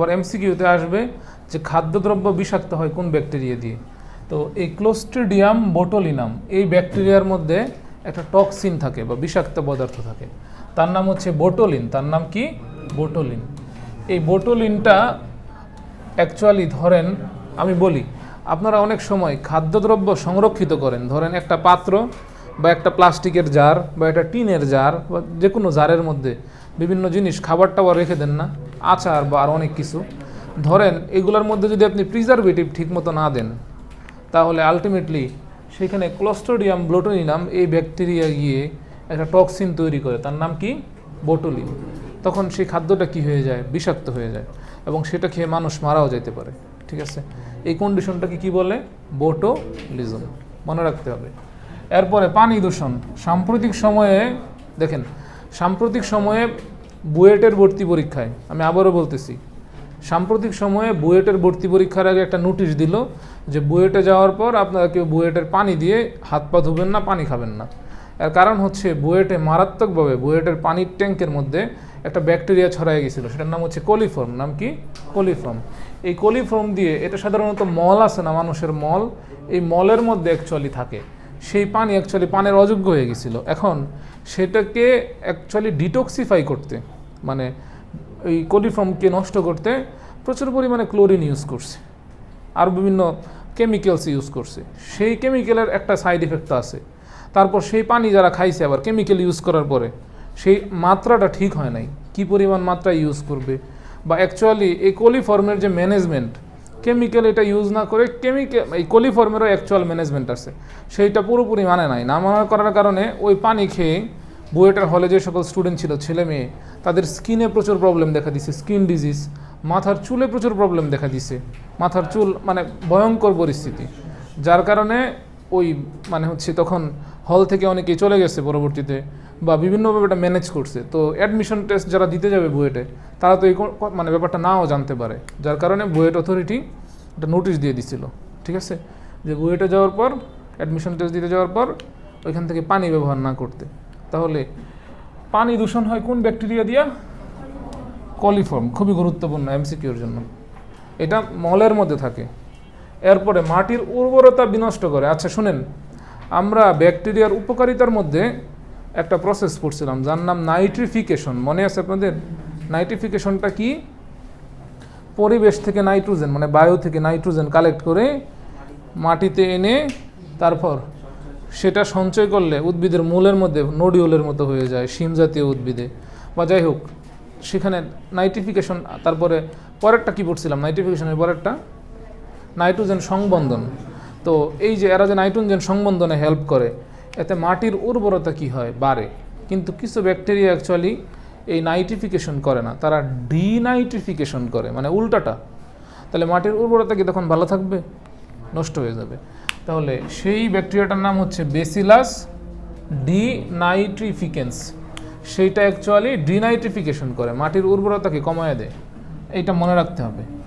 পর এমসিকিউতে আসবে যে খাদ্যদ্রব্য বিষাক্ত হয় কোন ব্যাকটেরিয়া দিয়ে। তো এই ক্লোস্ট্রিডিয়াম বোটোলিনাম এই ব্যাকটেরিয়ার মধ্যে একটা টক্সিন থাকে বা বিষাক্ত পদার্থ থাকে। তার নাম হচ্ছে বোটোলিন তার নাম কি? বোটোলিন এই বোটোলিনটা অ্যাকচুয়ালি ধরেন, আমি বলি, আপনারা অনেক সময় খাদ্যদ্রব্য সংরক্ষিত করেন। ধরেন একটা পাত্র বা একটা প্লাস্টিকের জার বা একটা টিনের জার বা যে কোনো জারের মধ্যে বিভিন্ন জিনিস খাবার টাবার রেখে দেন না, আচার বা আর অনেক কিছু। ধরেন এগুলোর মধ্যে যদি আপনি প্রিজারভেটিভ ঠিকমতো না দেন, তাহলে আলটিমেটলি সেখানে ক্লোস্টোডিয়াম ব্লোটোনিনাম এই ব্যাকটেরিয়া গিয়ে একটা টক্সিন তৈরি করে, তার নাম কি? বোটুলিন তখন সেই খাদ্যটা কি হয়ে যায়? বিষাক্ত হয়ে যায় এবং সেটা খেয়ে মানুষ মারাও যেতে পারে, ঠিক আছে? এই কন্ডিশনটাকে কি বলে? বোটোলিজম মনে রাখতে হবে। এরপরে পানি দূষণ। সাম্প্রতিক সময়ে, দেখেন, সাম্প্রতিক সময়ে বুয়েটের ভর্তি পরীক্ষায়, আমি আবারও বলতেছি, সাম্প্রতিক সময়ে বুয়েটের ভর্তি পরীক্ষার আগে একটা নোটিশ দিল যে বুয়েটে যাওয়ার পর আপনারা কেউ বুয়েটের পানি দিয়ে হাত পা ধুবেন না, পানি খাবেন না। এর কারণ হচ্ছে বুয়েটে মারাত্মকভাবে, বুয়েটের পানির ট্যাঙ্কের মধ্যে একটা ব্যাকটেরিয়া ছড়াই গেছিল, সেটার নাম হচ্ছে কোলিফর্ম। নাম কি? কোলিফর্ম। এই কোলিফর্ম দিয়ে, এটা সাধারণত মল আছে না, মানুষের মল, এই মলের মধ্যে অ্যাকচুয়ালি থাকে। সেই পানি অ্যাকচুয়ালি পানের অযোগ্য হয়ে গেছিল। এখন সেটাকে অ্যাকচুয়ালি ডিটক্সিফাই করতে মানে এই কোলিফর্মকে নষ্ট করতে প্রচুর পরিমাণে ক্লোরিন ইউজ করছে আর বিভিন্ন কেমিক্যালস ইউজ করছে। সেই কেমিক্যালের একটা সাইড ইফেক্ট আছে। তারপর সেই পানি যারা খাইছে আবার কেমিক্যাল ইউজ করার পরে, সেই মাত্রাটা ঠিক হয় নাই। কি পরিমাণ মাত্রা ইউজ করবে? বা অ্যাকচুয়ালি এই কোলিফর্মের যে ম্যানেজমেন্ট কেমিক্যাল এটা ইউজ না করে কেমিক্যাল এই কোলিফর্মেরও অ্যাকচুয়াল ম্যানেজমেন্ট আছে। সেইটা পুরোপুরি মানে নাই। না মানা করার কারণে ওই পানি খেয়ে বুয়েটার হলে যে সকল স্টুডেন্ট ছিল, ছেলে মেয়ে, তাদের স্কিনে প্রচুর প্রবলেম দেখা দিছে। স্কিন ডিজিজ মাথার চুলে প্রচুর প্রবলেম দেখা দিছে। মাথার চুল মানে ভয়ঙ্কর পরিস্থিতি। যার কারণে ওই মানে হচ্ছে তখন হল থেকে অনেকেই চলে গেছে পরবর্তীতে। বা বিভিন্নভাবে এটা ম্যানেজ করছে। তো অ্যাডমিশন টেস্ট যারা দিতে যাবে বুয়েটে, তারা তো এই মানে ব্যাপারটা নাও জানতে পারে। যার কারণে বুয়েট অথরিটি একটা নোটিশ দিয়ে দিছিল, ঠিক আছে? যে বুয়েটে যাওয়ার পর অ্যাডমিশন টেস্ট দিতে যাওয়ার পর, ওইখান থেকে পানি ব্যবহার না করতে। তাহলে পানি দূষণ হয় কোন ব্যাকটেরিয়া দিয়া? কলিফর্ম খুবই গুরুত্বপূর্ণ এমসিকিউর জন্য। এটা মলের মধ্যে থাকে। এরপরে মাটির উর্বরতা বিনষ্ট করে। আচ্ছা শুনেন, আমরা ব্যাকটেরিয়ার উপকারিতার মধ্যে একটা প্রসেস পড়ছিলাম, যার নাম নাইট্রিফিকেশন মনে আছে আপনাদের? নাইট্রিফিকেশনটা কি? পরিবেশ থেকে নাইট্রোজেন মানে বায়ু থেকে নাইট্রোজেন কালেক্ট করে মাটিতে এনে তারপর সেটা সঞ্চয় করলে উদ্ভিদের মূলের মধ্যে নোডিউলের মতো হয়ে যায়, শিম জাতীয় উদ্ভিদে। বা যাই হোক, সেখানে নাইট্রিফিকেশন তারপরে পরেরটা কী পড়ছিলাম? নাইট্রিফিকেশনের পরেরটা? নাইট্রোজেন সংবন্ধন। তো এই যে এরা যে নাইট্রোজেন সংবন্ধনে হেল্প করে এতে মাটির উর্বরতা কি হয়? বাড়ে। কিন্তু কিছু ব্যাকটেরিয়া অ্যাকচুয়ালি এই নাইট্রিফিকেশন করে না। তারা ডিনাইট্রিফিকেশন করে মানে উল্টাটা। তাহলে মাটির উর্বরতা কি তখন ভালো থাকবে? নষ্ট হয়ে যাবে। তাহলে সেই ব্যাকটেরিয়াটার নাম হচ্ছে বেসিলাস ডিনাইট্রিফিকেন্স সেইটা অ্যাকচুয়ালি ডিনাইট্রিফিকেশন করে। মাটির উর্বরতাকে কমায় দেয়? এইটা মনে রাখতে হবে।